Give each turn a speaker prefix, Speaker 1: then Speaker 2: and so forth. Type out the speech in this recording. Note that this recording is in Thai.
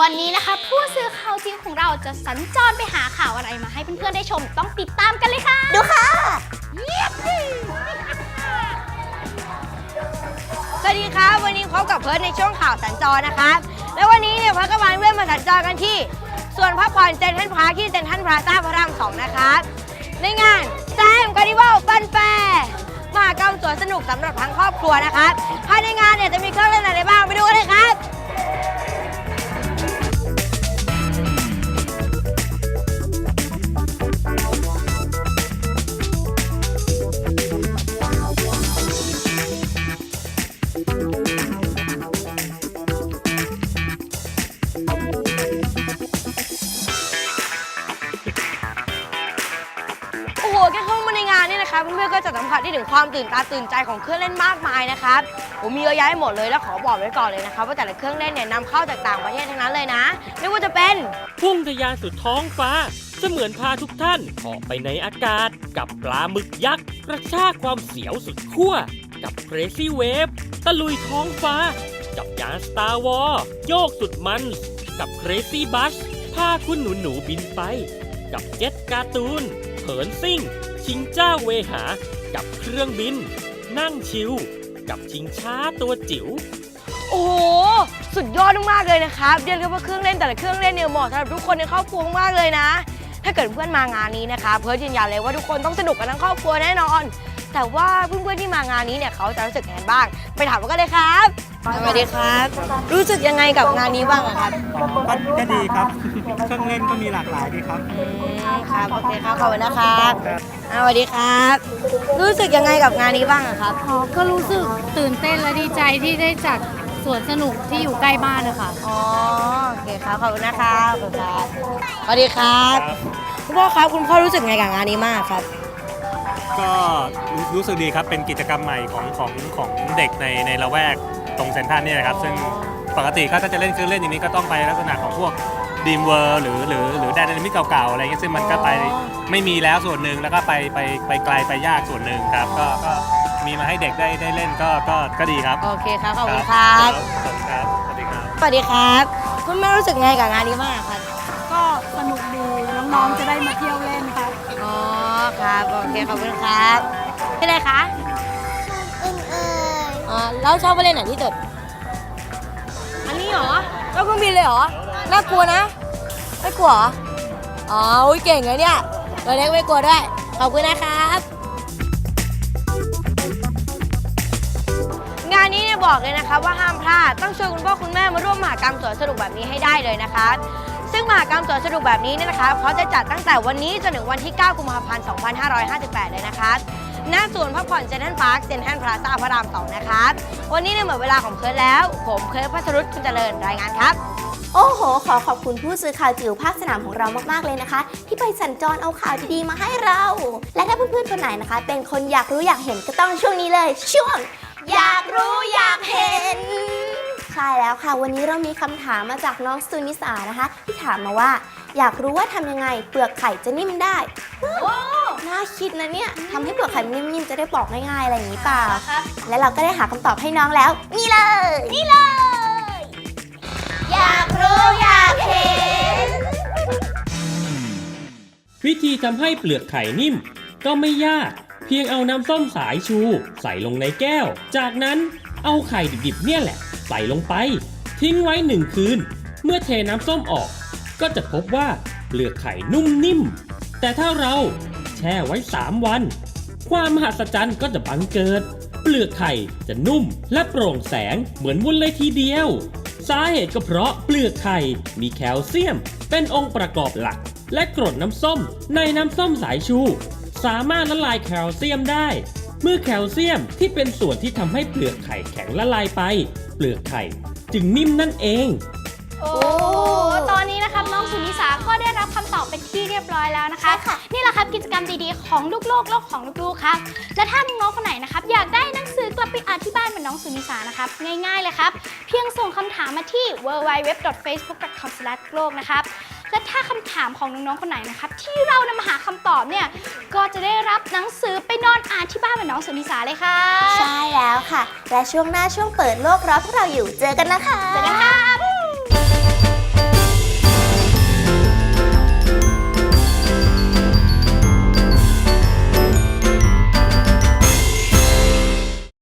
Speaker 1: วันนี้นะคะ ผู้สื่อข่าวจริงของเราจะสัญจรไปหาข่าวอะไรมาให้เพื่อนๆได้ชมต้องติดตามกันเลยค่ะ
Speaker 2: ดูค่ะ
Speaker 3: สวัสดีครับ วันนี้พบกับเพิร์ดในช่วงข่าวสัญจรนะครับ และวันนี้เนี่ยเพิร์ดกับวันเพื่อนมาสัญจรกันที่ส่วนพักผ่อนเซนทรัลพาร์คที่เซนทรัลพลาซ่าพระรามสองนะครับในงานแซมคาร์นิวัลฟันแฟร์มหากรรมสวนสนุกสำหรับทั้งครอบครัวนะครับ อก็จะสัมผัสได้ถึงความตื่นตาตื่นใจของเครื่องเล่นมากมายนะครับผมมีเยอะแยะหมดเลยแล้วขอบอกไว้ก่อนเลยนะครับว่าแต่ละเครื่องเล่นเนี่ยนำเข้าจากต่างประเทศทั้งนั้นเลยนะไม่ว่าจะเป็น
Speaker 4: พุ่งทะยานสุดท้องฟ้า เสมือนพาทุกท่านออกไปในอากาศ กับปลาหมึกยักษ์กระชากความเสียวสุดขั้วกับ Crazy Wave ตะลุยท้องฟ้า กับยาน Star Wars โยกสุดมัน กับ Crazy Bus พาคุณหนูหนูบินไป กับเจ็ตการ์ตูนเผินซิ่ง ชิงเจ้าเวหา กับเครื่องบิน นั่งชิว กับชิงช้าตัวจิ๋ว
Speaker 3: โอ้โห สุดยอดมากๆเลยนะครับ เรียกได้ว่าเครื่องเล่นแต่ละเครื่องเล่นเนี่ยเหมาะสำหรับทุกคนในครอบครัวมากๆเลยนะ ถ้าเกิดเพื่อนมางานนี้นะคะ เพิร์ดยืนยันเลยว่าทุกคนต้องสนุกกันทั้งครอบครัวแน่นอน แต่ว่าเพื่อนๆที่มางานนี้เนี่ยเขาจะรู้สึกยังไงบ้าง ไปถามกันเลยครับ สวัสดีครับ รู้สึกยังไงกับงานนี้บ้างอะครับ
Speaker 5: ก็ก็ดีครับ เครื่องเล่นก็มีหลากหลายดีครับ
Speaker 3: อืมครับโอเคครับขอบคุณนะครับอ่าสวัสดีครับ รู้สึกยังไงกับงานนี้บ้างอะครับ
Speaker 6: อ๋อก็รู้สึกตื่นเต้นและดีใจที่ได้จัดสวนสนุกที่อยู่ใกล้บ้านนะคะ
Speaker 3: อ๋อโอเคครับขอบคุณนะครับขอบคุณครับสวัสดีครับคุณพ่อครับคุณพ่อรู้สึกไงกับงานนี้มากครับ
Speaker 5: ก็รู้รู้สึกดีครับ เป็นกิจกรรมใหม่ของของของเด็กในในละแวก ตรงเซนทรัลเนี่ยนะครับ ซึ่งปกติก็ถ้าจะเล่นเครื่องเล่นอย่างนี้ก็ต้องไปลักษณะของพวกดีมเวอร์หรือหรือหรือแดนนามิกเก่าๆอะไรเงี้ยซึ่งมันก็ไปไม่มีแล้วส่วนหนึ่งแล้วก็ไปไปไปไกลไปยากส่วนหนึ่งครับก็ก็มีมาให้เด็กได้ได้เล่นก็ก็ก็ดีครับ
Speaker 3: โอเคครับขอบคุณครับ
Speaker 5: ขอบคุณครับสวัสดีครับ
Speaker 3: สวัสดีครับ คุณแม่รู้สึกไงกับงานนี้มากครับ
Speaker 6: ก็สนุกดีน้องๆจะได้มาเที่ยวเล่นครับ
Speaker 3: อ๋อครับโอเคขอบคุณครับที่ไหนคะ
Speaker 2: อึ้งเอ่ย
Speaker 3: อ๋อ แล้วชอบไปเล่นไหนที่สุด อันนี้เหรอแล้วเครื่องบินเลยเหรอ น่ากลัวนะ ไม่กลัวเหรออ๋ออุ๊ยเก่งเลยเนี่ยตัวเล็กไม่กลัวด้วย ขอบคุณนะครับ งานนี้เนี่ยบอกเลยนะคะว่าห้ามพลาด ต้องชวนคุณพ่อคุณแม่มาร่วมมหากรรมสวนสนุกแบบนี้ให้ได้เลยนะคะ ซึ่งมหากรรมสวนสนุกแบบนี้เนี่ยนะคะเขาจะจัดตั้งแต่วันนี้จนถึงวันที่ 9 กุมภาพันธ์ 2558 เลยนะคะ ณสวนพักผ่อนเซนทรัลพาร์คเซนทรัลพลาซ่าพระราม2นะคะวันนี้เนี่ยหมดเวลาของเคิร์ดแล้ว ผมเคิร์ดพัชรุตคุณเจริญรายงานครับ
Speaker 2: โอ้โห ขอขอบคุณผู้สื่อข่าวจิ๋วภาคสนามของเรามากๆเลยนะคะ ที่ไปสัญจรเอาข่าวดีๆมาให้เรา และถ้าเพื่อนๆคนไหนนะคะ เป็นคนอยากรู้อยากเห็นก็ต้องช่วงนี้เลย ช่วง อยากรู้อยากเห็น ใช่แล้วค่ะ วันนี้เรามีคำถามมาจากน้องสุนิสานะคะ ที่ถามมาว่า อยากรู้ว่าทำยังไงเปลือกไข่จะนิ่มได้ น่าคิดนะเนี่ยทำให้เปลือกไข่มันนิ่มๆจะได้ปอกง่ายๆอะไรอย่างนี้เปล่าและเราก็ได้หาคำตอบให้น้องแล้ว นี่เลย นี่เลย อยากรู้อยากเห็น
Speaker 4: วิธีทำให้เปลือกไข่นิ่ม ก็ไม่ยาก เพียงเอาน้ำส้มสายชู ใส่ลงในแก้ว จากนั้นเอาไข่ดิบๆเนี่ยแหละ ใส่ลงไป ทิ้งไว้หนึ่งคืน เมื่อเทน้ำส้มออก ก็จะพบว่าเปลือกไข่นุ่มนิ่ม แต่ถ้าเรา แช่ไว้ 3 วัน ความมหัศจรรย์ก็จะบังเกิด เปลือกไข่จะนุ่มและโปร่งแสงเหมือนวุ้นเลยทีเดียว สาเหตุก็เพราะเปลือกไข่มีแคลเซียม เป็นองค์ประกอบหลัก และกรดน้ำส้มในน้ำส้มสายชู สามารถละลายแคลเซียมได้ เมื่อแคลเซียมที่เป็นส่วนที่ทำให้เปลือกไข่แข็งละลายไป เปลือกไข่จึงนิ่มนั่นเอง
Speaker 1: โอ้ตอนนี้นะครับน้องสุนิสาก็ได้รับคำตอบเป็นที่เรียบร้อยแล้วนะคะ นี่แหละครับกิจกรรมดีๆของลูกโลกโลกของลูกๆครับ และถ้าน้องๆคนไหนนะครับ อยากได้หนังสือกลับไปอ่านที่บ้านเหมือนน้องสุนิสานะครับ ง่ายๆเลยครับ เพียงส่งคำถามมาที่ www.facebook.com โลกนะครับและถ้าคำถามของน้องๆคนไหนนะครับที่เรานำมาหาคำตอบเนี่ยก็จะได้รับหนังสือไปนอนอ่านที่บ้านเหมือนน้องสุนิสาเลยค่ะ
Speaker 2: ใช่แล้วค่ะ และช่วงหน้าช่วงเปิดโลกรอพวกเราอยู่เจอกันนะคะ
Speaker 1: เจอกันค่ะ